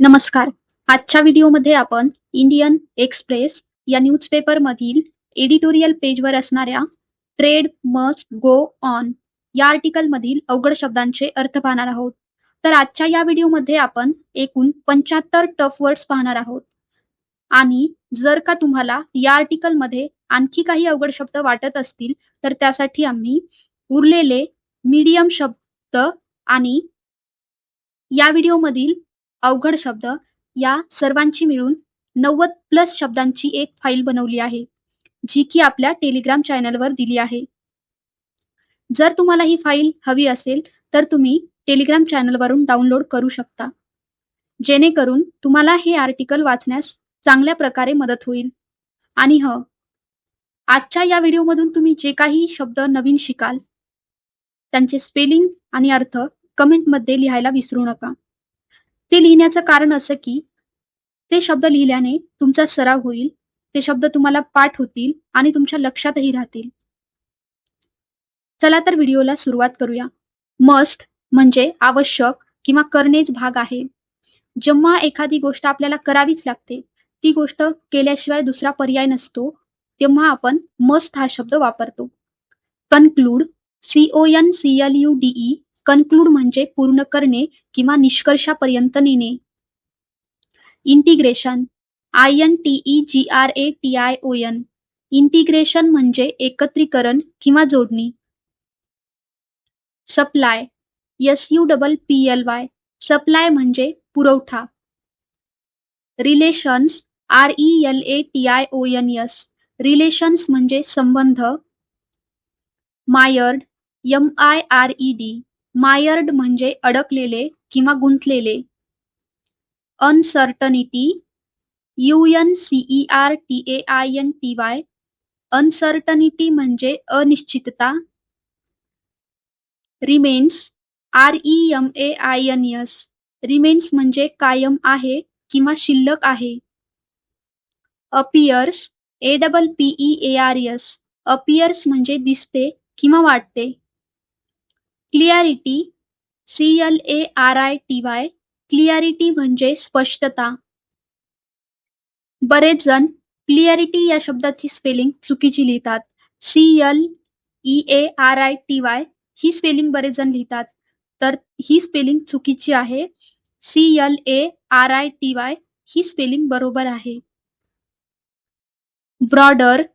नमस्कार. आजच्या व्हिडिओमध्ये आपण इंडियन एक्सप्रेस या न्यूजपेपर मधील एडिटोरियल पेजवर असणाऱ्या ट्रेड मस्ट गो ऑन या आर्टिकल मधील अवघड शब्दांचे अर्थ पाहणार आहोत. तर आजच्या या व्हिडिओमध्ये आपण एकूण पंच्याहत्तर टफ वर्ड्स पाहणार आहोत. आणि जर का तुम्हाला या आर्टिकलमध्ये आणखी काही अवघड शब्द वाटत असतील तर त्यासाठी आम्ही उरलेले मीडियम शब्द आणि या व्हिडिओमधील अवघड शब्द या सर्वांची मिळून नव्वद प्लस शब्दांची एक फाईल बनवली आहे जी की आपल्या टेलिग्राम चॅनलवर दिली आहे. जर तुम्हाला ही फाईल हवी असेल तर तुम्ही टेलिग्राम चॅनलवरून डाउनलोड करू शकता. जेणेकरून तुम्हाला हे आर्टिकल वाचण्यास चांगल्या प्रकारे मदत होईल. आणि ह आजच्या या व्हिडिओमधून तुम्ही जे काही शब्द नवीन शिकाल त्यांचे स्पेलिंग आणि अर्थ कमेंटमध्ये लिहायला विसरू नका. ते लिहिण्याचं कारण असं की ते शब्द लिहिल्याने तुमचा सराव होईल ते शब्द तुम्हाला पाठ होतील आणि तुमच्या लक्षातही राहतील. चला तर व्हिडिओला सुरुवात करूया. मस्ट म्हणजे आवश्यक किंवा करणेच भाग आहे. जेव्हा एखादी गोष्ट आपल्याला करावीच लागते ती गोष्ट केल्याशिवाय दुसरा पर्याय नसतो तेव्हा आपण मस्ट हा शब्द वापरतो. Conclude C O N C L U D E conclude म्हणजे पूर्ण करणे किंवा निष्कर्षापर्यंत नेणे. Integration I N T E G R A T I O N integration म्हणजे एकत्रीकरण किंवा जोडणी. Supply S U double P L Y supply म्हणजे पुरवठा. Relations R E L A T I O N S relations म्हणजे संबंध. Mired M I R E D mired म्हणजे अडकलेले किंवा गुंतलेले. Uncertainty U N C E R T A I N T Y uncertainty म्हणजे अनिश्चितता. Remains R E M A I N S remains म्हणजे कायम आहे किंवा शिल्लक आहे. Appears A double P E A R S appears म्हणजे दिसते किंवा वाटते. Clarity C L A R I T Y clarity म्हणजे स्पष्टता. बरेच जण क्लिअरिटी या शब्दाची स्पेलिंग चुकीची लिहितात. C L E A R I T Y he spelling बरेच जण लिहितात. तर ही स्पेलिंग चुकीची आहे. C L A R I T Y he spelling बरोबर आहे. Broader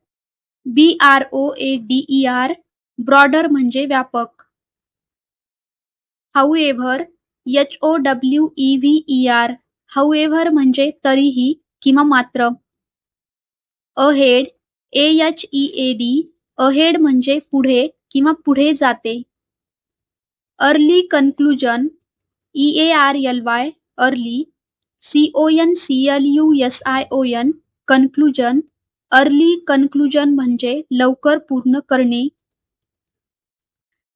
B R O A D E R broader म्हणजे व्यापक. However H O W E V E R however म्हणजे तरीही किंवा मात्र. Ahead A H E A D ahead म्हणजे पुढे किंवा पुढे जाते. Early conclusion E A R L Y early C O N C L U S I O N conclusion early conclusion म्हणजे लवकर पूर्ण करणे.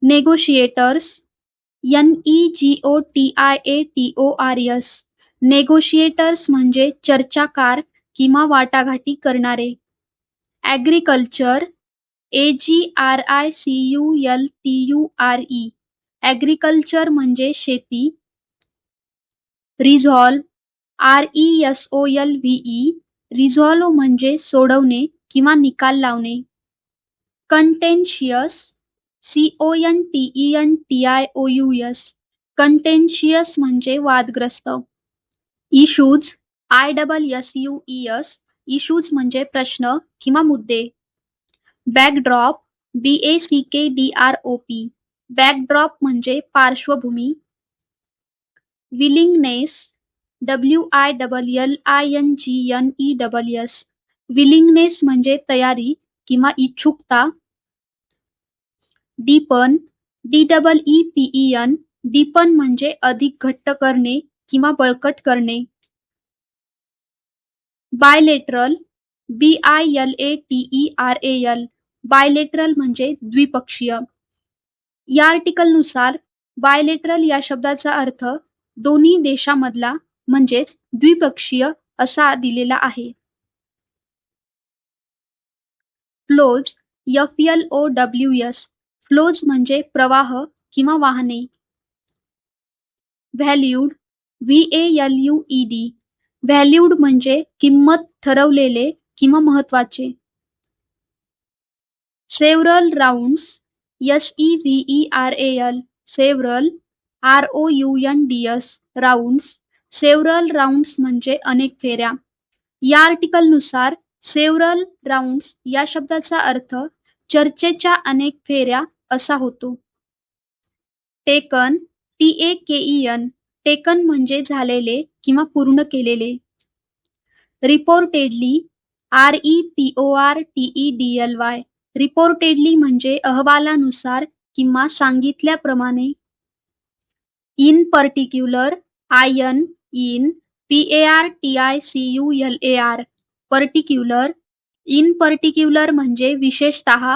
Negotiators N E G O T I A T O R S negotiators म्हणजे चर्चाकार किंवा वाटाघाटी करणारे. Agriculture A G R I C U L T U R E agriculture म्हणजे शेती. Resolve R E S O L V E resolve म्हणजे सोडवणे किंवा निकाल लावणे. Contentious C O N T E N T I O U S contentious म्हणजे वादग्रस्त. Issues I double S U E S issues म्हणजे प्रश्न किंवा मुद्दे. Backdrop B A C K D R O P backdrop म्हणजे पार्श्वभूमी. Willingness W I double L I N G N E double S willingness म्हणजे तयारी किंवा इच्छुकता. Deepen D double E P E N deepen म्हणजे अधिक घट्ट करणे किंवा बळकट करणे. Bilateral B I L A T E R A L bilateral म्हणजे द्विपक्षीय. या आर्टिकलनुसार बायलेटरल या शब्दाचा अर्थ दोन्ही देशामधला म्हणजेच द्विपक्षीय असा दिलेला आहे. Flows F L O W S flows म्हणजे प्रवाह किंवा वाहने. Valued V L U E D valued म्हणजे किंमत ठरवलेले किंवा महत्त्वाचे several rounds S E V E R L several R O U N D S rounds several rounds म्हणजे अनेक फेऱ्या. या आर्टिकलनुसार सेव्हरल राऊंड्स या शब्दाचा अर्थ चर्चेच्या अनेक फेऱ्या असा होतो. Taken T A K E N taken म्हणजे झालेले किंवा पूर्ण केलेले. Reportedly R E P O R T E D L Y reportedly म्हणजे अहवालानुसार किंवा सांगितल्याप्रमाणे. In particular I N in P A R T I C U L A R particular in particular म्हणजे विशेषतः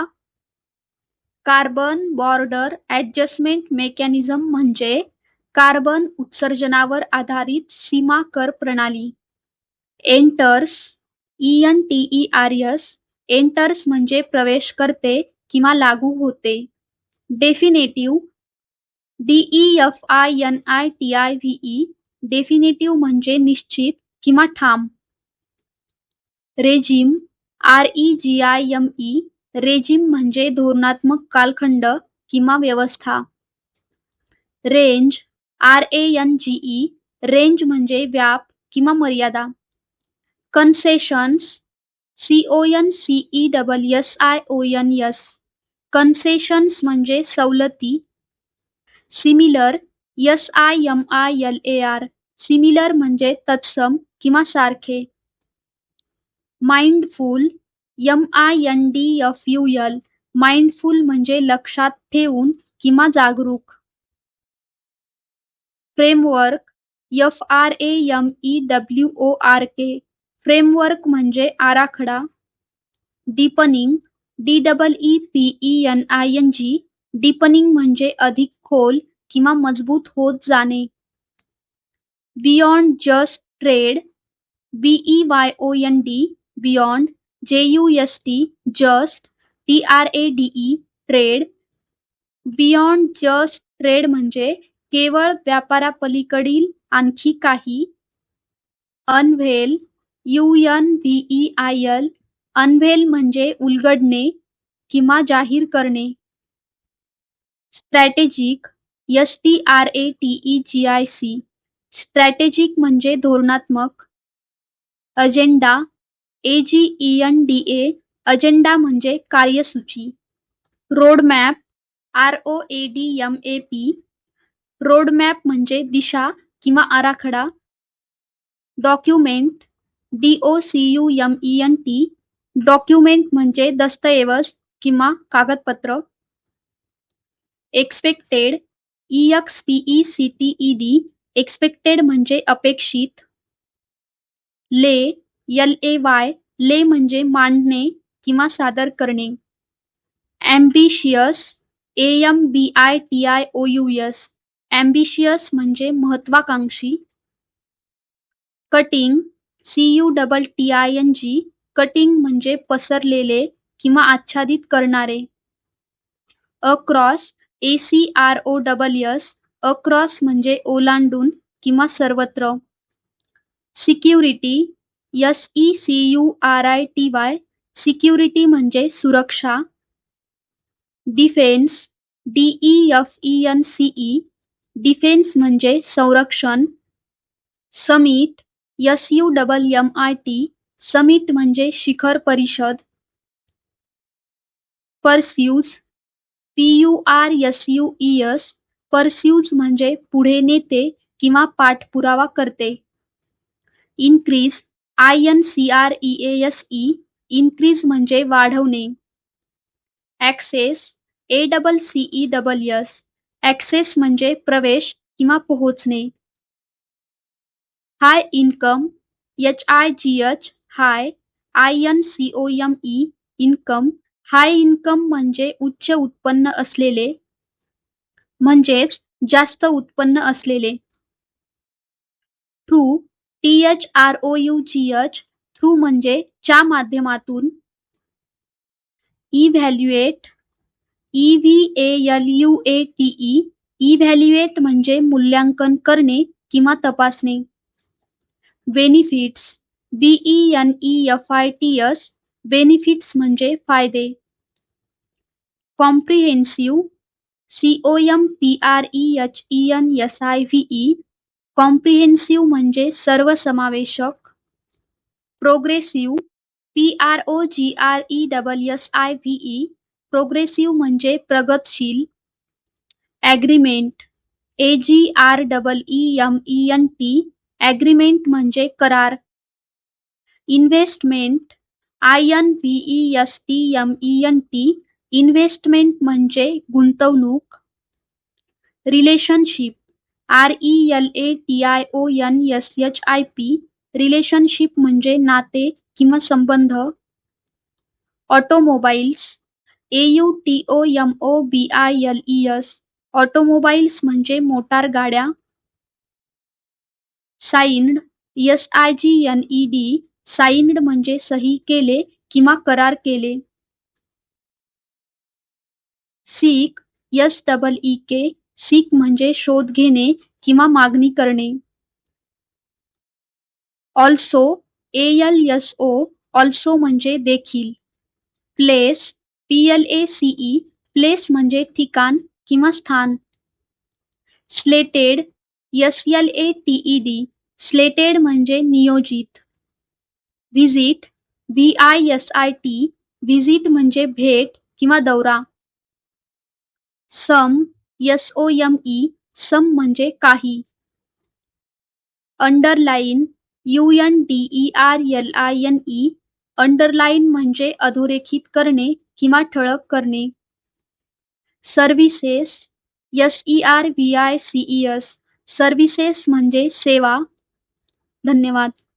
कार्बन बॉर्डर ॲडजस्टमेंट मेकॅनिझम म्हणजे carbon उत्सर्जनावर आधारित सीमा कर प्रणाली. Enters E N T E R S enters म्हणजे प्रवेश करते किंवा लागू होते. Definitive D E F I N I T I V E definitive म्हणजे निश्चित किंवा ठाम. Regime R E G I M E regime म्हणजे धोरणात्मक कालखंड किंवा व्यवस्था. Range R A N G E range म्हणजे व्याप किंवा मर्यादा. Concessions C O N C E double S I O N S concessions म्हणजे सवलती. Similar S I M I L A R similar म्हणजे तत्सम किंवा सारखे. Mindful M I N D F U L mindful म्हणजे लक्षात ठेवून किंवा जागरूक. Framework F R A M E W O R K framework म्हणजे आराखडा. Deepening D double E P E N I N G deepening म्हणजे अधिक खोल किंवा मजबूत होत जाणे. Beyond just trade B E Y O N D beyond J U S T just T R A D trade beyond just trade म्हणजे केवळ व्यापारापलीकडील आणखी काही. Unveil U N V E I L unveil म्हणजे उलगडणे किंवा जाहीर करणे. Strategic S T R A T E G I C strategic म्हणजे धोरणात्मक. Agenda A G E N D A agenda म्हणजे कार्यसूची. Roadmap R O A D M A P roadmap म्हणजे दिशा किंवा आराखडा. Document D O C U M E N T document म्हणजे दस्तऐवज किंवा कागदपत्र. Expected E X P E C T E D expected म्हणजे अपेक्षित. ले एल ए वाय ले म्हणजे मांडणे किंवा सादर करणे. Ambitious A M B I T I O U S ambitious म्हणजे महत्वाकांक्षी cutting C U double T I N G cutting म्हणजे पसरलेले किंवा आच्छादित करणारे. Across A C R O double S across म्हणजे ओलांडून किंवा सर्वत्र. Security S E C U R I T Y, security म्हणजे सुरक्षा, defence D E F E N C E defence म्हणजे संरक्षण, summit S U double M I T, summit म्हणजे शिखर परिषद, pursues, P U R S U E S, pursues म्हणजे पुढे नेते किंवा पाठपुरावा करते. Increase I N C R E S E increase म्हणजे वाढवणे. Access A double C E double S access म्हणजे प्रवेश किंवा पोहोचणे. High income H I G H high I N C O M E income high income म्हणजे उच्च उत्पन्न असलेले म्हणजेच जास्त उत्पन्न असलेले. Through T H R O U G H through म्हणजे च्या माध्यमातून evaluate E V A L U A T E evaluate म्हणजे मूल्यांकन करणे किंवा तपासणे. Benefits B E N E F I T S benefits म्हणजे फायदे. कॉम्प्रिहेन्सिव्ह सी कॉम्प्रिहेन्सिव्ह म्हणजे सर्वसमावेशक progressive P R O G R E double S I V E progressive म्हणजे प्रगतशील agreement A G R double E M E N T agreement म्हणजे करार investment I N V E S T M E N T investment म्हणजे गुंतवणूक relationship R E L A T I O N S H I P relationship म्हणजे नाते किंवा संबंध. Automobiles ए-यू-टी-ओ-एम-ओ-बी-आय-एल-ई-एस automobiles म्हणजे motor गाड्या. साईन्ड एस-आय-जी-एन-ई-डी साईन्ड म्हणजे सही केले किंवा करार केले. सीक एस-डबल-ई-के सीक म्हणजे शोध घेणे किंवा मागणी करणे. Also A L S O also म्हणजे देखील. Place P L A C E place म्हणजे ठिकाण किंवा स्थान. Slated S L A T D slated म्हणजे नियोजित. Visit V I S I T visit म्हणजे भेट किंवा दौरा. Some S O M E, some म्हणजे काही. Underline, U N D E R L I N E, underline म्हणजे अधोरेखित करणे किंवा ठळक करणे. Services S E R V I C E S, services म्हणजे सेवा. धन्यवाद.